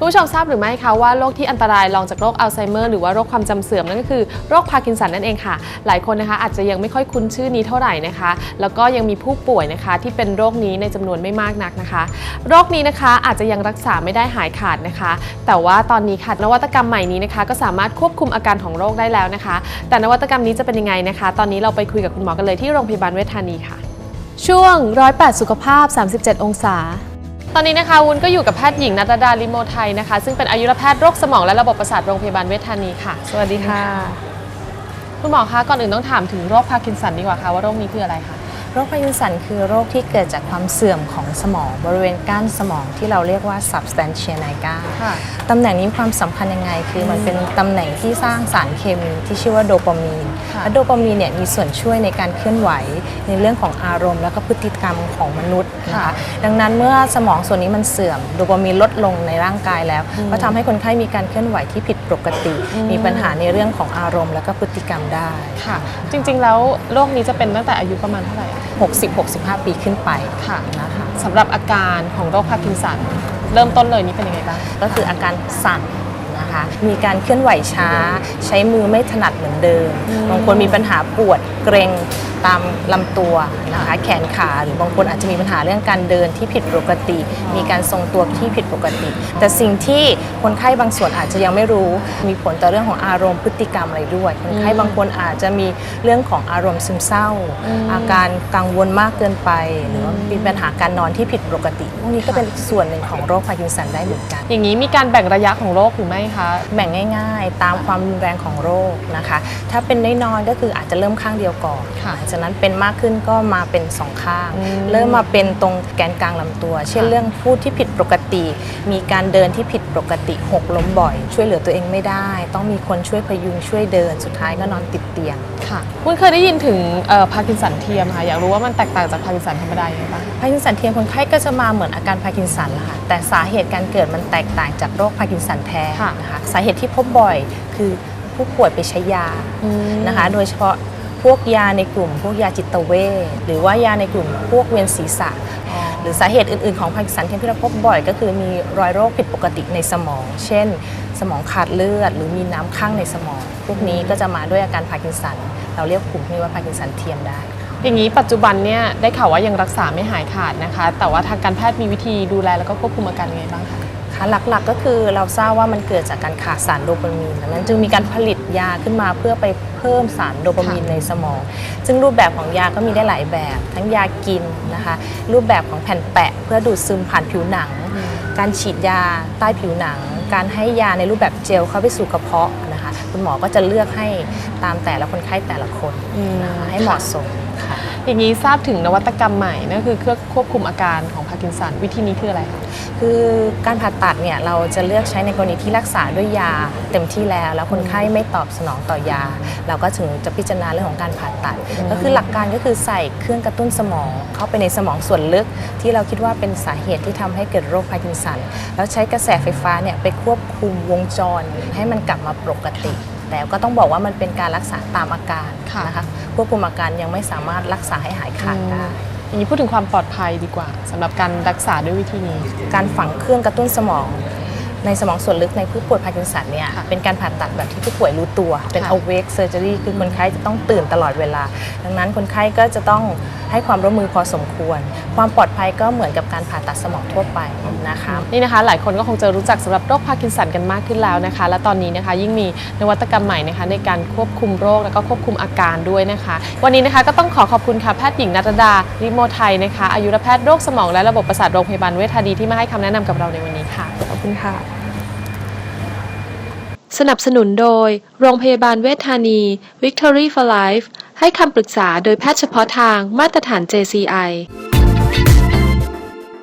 คุณผู้ชมทราบหรือไม่คะว่าโรคที่อันตรายรองจากโรคอัลไซเมอร์หรือว่าโรคความจำเสื่อมนั่นก็คือโรคพาร์กินสันนั่นเองค่ะ หลายคนนะคะอาจจะยังไม่ค่อยคุ้นชื่อนี้เท่าไหร่นะคะ แล้วก็ยังมีผู้ป่วยนะคะที่เป็นโรคนี้ในจำนวนไม่มากนักนะคะ โรคนี้นะคะอาจจะยังรักษาไม่ได้หายขาดนะคะ แต่ว่าตอนนี้ค่ะนวัตกรรมใหม่นี้นะคะ ก็สามารถควบคุมอาการของโรคได้แล้วนะคะ แต่นวัตกรรมนี้จะเป็นยังไงนะคะ ตอนนี้เราไปคุยกับคุณหมอกันเลยที่โรงพยาบาลเวชธานีค่ะ ช่วงร้อยแปดสุขภาพ 37 องศา อนนี้นะคะวุ้นก็อยู่กับแพทย์หญิงนัตดาลิโมไทยนะคะ ซึ่งเป็นอายุรแพทย์โรคสมองและระบบประสาทโรงพยาบาลเวชธานีค่ะ สวัสดีค่ะ คุณหมอคะก่อนอื่นต้องถามถึงโรคพาร์กินสันดีกว่าค่ะว่าโรคนี้คืออะไรคะ โรคพาร์กินสันคือโรคที่เกิดจากความเสื่อมของสมองบริเวณก้านสมองที่เราเรียกว่า substantia nigra ค่ะตำแหน่งนี้มีความสำคัญยังไง คือมันเป็นตำแหน่งที่สร้างสารเคมีที่ชื่อว่าโดปามีนค่ะและโดปามีนเนี่ยมีส่วนช่วยในการเคลื่อนไหวในเรื่องของอารมณ์ และก็พฤติกรรมของมนุษย์นะคะดังนั้นเมื่อสมองส่วนนี้มันเสื่อมโดปามีนลดลงในร่างกายแล้ว ก็ทำให้คนไข้มีการเคลื่อนไหวที่ผิดปกติ มีปัญหาในเรื่องของอารมณ์ และก็พฤติกรรมได้ค่ะ จริงๆแล้วโรคนี้จะเป็นตั้งแต่อายุประมาณเท่าไหร่อะ60-65 ปีขึ้นไปค่ะนะคะสำหรับอาการของโรคพาร์กินสัน เริ่มต้นเลยนี่เป็นยังไงบ้าง ก็คืออาการสั่น นะคะ มีการเคลื่อนไหวช้า ใช้มือไม่ถนัดเหมือนเดิม บางคนมีปัญหาปวดเกรงตามลำตัวนะคะแขนขาหรือบางคนอาจจะมีปัญหาเรื่องการเดินที่ผิดปกติ มีการทรงตัวที่ผิดปกติ แต่สิ่งที่คนไข้บางส่วนอาจจะยังไม่รู้ มีผลต่อเรื่องของอารมณ์พฤติกรรมอะไรด้วย คนไข้บางคนอาจจะมีเรื่องของอารมณ์ซึมเศร้า อาการกังวลมากเกินไป หรือว่ามีปัญหาการนอนที่ผิดปกติ พวกนี้ก็เป็นส่วนหนึ่งของโรคพาร์กินสันได้เหมือนกัน อย่างนี้มีการแบ่งระยะของโรคหรือไม่คะ แบ่งง่ายๆ ตามความรุนแรงของโรคนะคะ ถ้าเป็นน้อยๆก็คืออาจจะเริ่มข้างเดียวก่อนค่ะหลังจากนั้นเป็นมากขึ้นก็มาเป็นสองข้างอืมเริ่มมาเป็นตรงแกนกลางลำตัว เช่นค่ะเรื่องพูดที่ผิดปกติ มีการเดินที่ผิดปกติหกล้มบ่อย ช่วยเหลือตัวเองไม่ได้ ต้องมีคนช่วยพยุงช่วยเดินสุดท้ายก็นอนติดเตียงค่ะคุณเคยได้ยินถึงพาร์กินสันเทียมค่ะอยากรู้ว่ามันแตกต่างจากพาร์กินสันธรรมดายังไงบ้างพาร์กินสันเทียมคนไข้ก็จะมาเหมือนอาการพาร์กินสันแหละค่ะแต่สาเหตุการเกิดมันแตกต่างจากโรคพาร์กินสันแท้ค่ะนะคะสาเหตุที่พบบ่อยคือผู้ป่วยไปใช้ยานะคะ โดยเฉพาะพวกยาในกลุ่ม พวกยาจิตเวชหรือว่ายาในกลุ่มพวกเวียนศีรษะ หรือสาเหตุอื่น ๆ ของพาร์กินสันที่เราพบบ่อยก็คือมีรอยโรคผิดปกติในสมอง เช่น สมองขาดเลือด หรือมีน้ำข้างในสมอง พวกนี้ก็จะมาด้วยอาการพาร์กินสัน เราเรียกกลุ่มนี้ว่าพาร์กินสันเทียมได้อย่างนี้ปัจจุบันเนี่ยได้ข่าวว่ายังรักษาไม่หายขาดนะคะ แต่ว่าทางการแพทย์มีวิธีดูแลแล้วก็ควบคุมอาการยังไงบ้างคะ ค่ะหลักๆก็คือเราทราบว่ามันเกิดจากการขาดสารโดปามีนดังนั้นจึงมีการผลิตยาขึ้นมาเพื่อไปเพิ่มสารโดปามีนค่ะในสมอง ซึ่งรูปแบบของยาก็มีได้หลายแบบ ทั้งยากินนะคะรูปแบบของแผ่นแปะ เพื่อดูดซึมผ่านผิวหนัง การฉีดยาใต้ผิวหนัง การให้ยาในรูปแบบเจลเข้าไปสู่กระเพาะนะคะคุณหมอก็จะเลือกให้ตามแต่ละคนไข้แต่ละคนนะคะให้เหมาะสมค่ะ อย่างนี้ทราบถึงนวัตกรรมใหม่นั่นคือเครื่องควบคุมอาการของพาร์กินสันวิธีนี้คืออะไรคะ คือการผ่าตัดเนี่ยเราจะเลือกใช้ในกรณีที่รักษาด้วยยาเต็มที่แล้ว แล้วคนไข้ไม่ตอบสนองต่อยา เราก็ถึงจะพิจารณาเรื่องของการผ่าตัด ก็คือหลักการก็คือใส่เครื่องกระตุ้นสมอง เข้าไปในสมองส่วนลึก ที่เราคิดว่าเป็นสาเหตุที่ทำให้เกิดโรคพาร์กินสันแล้วใช้กระแสไฟฟ้าเนี่ยไปควบคุมวงจร ให้มันกลับมาปกติแต่ก็ต้องบอกว่ามันเป็นการรักษาตามอาการค่ะนะคะ ควบคุมอาการยังไม่สามารถรักษาให้หายขาดได้อย่างนี้พูดถึงความปลอดภัยดีกว่าสำหรับการรักษาด้วยวิธีนี้ การฝังเครื่องกระตุ้นสมอง ในสมองส่วนลึกในผู้ป่วยพาร์กินสันเนี่ยค่ะเป็นการผ่าตัดแบบที่ผู้ป่วยรู้ตัว เป็นค่ะ awake surgery คือคนไข้จะต้องตื่นตลอดเวลา ดังนั้นคนไข้ก็จะต้องให้ความร่วมมือพอสมควร ความปลอดภัยก็เหมือนกับการผ่าตัดสมองทั่วไปนะคะนี่นะคะ หลายคนก็คงจะรู้จักสำหรับโรคพาร์กินสันกันมากขึ้นแล้วนะคะ และตอนนี้นะคะยิ่งมีนวัตกรรมใหม่นะคะในการควบคุมโรคแล้วก็ควบคุมอาการด้วยนะคะ วันนี้นะคะก็ต้องขอขอบคุณค่ะแพทย์หญิงนัตดาริโมไทยนะคะอายุรแพทย์โรคสมองและระบบประสาทโรงพยาบาลเวชธานีที่มาให้คำแนะนำกับเราในวันนี้ค่ะขอบคุณค่ะ สนับสนุนโดย โรงพยาบาลเวชธานี Victory for Life ให้คำปรึกษาโดยแพทย์เฉพาะทางมาตรฐาน JCI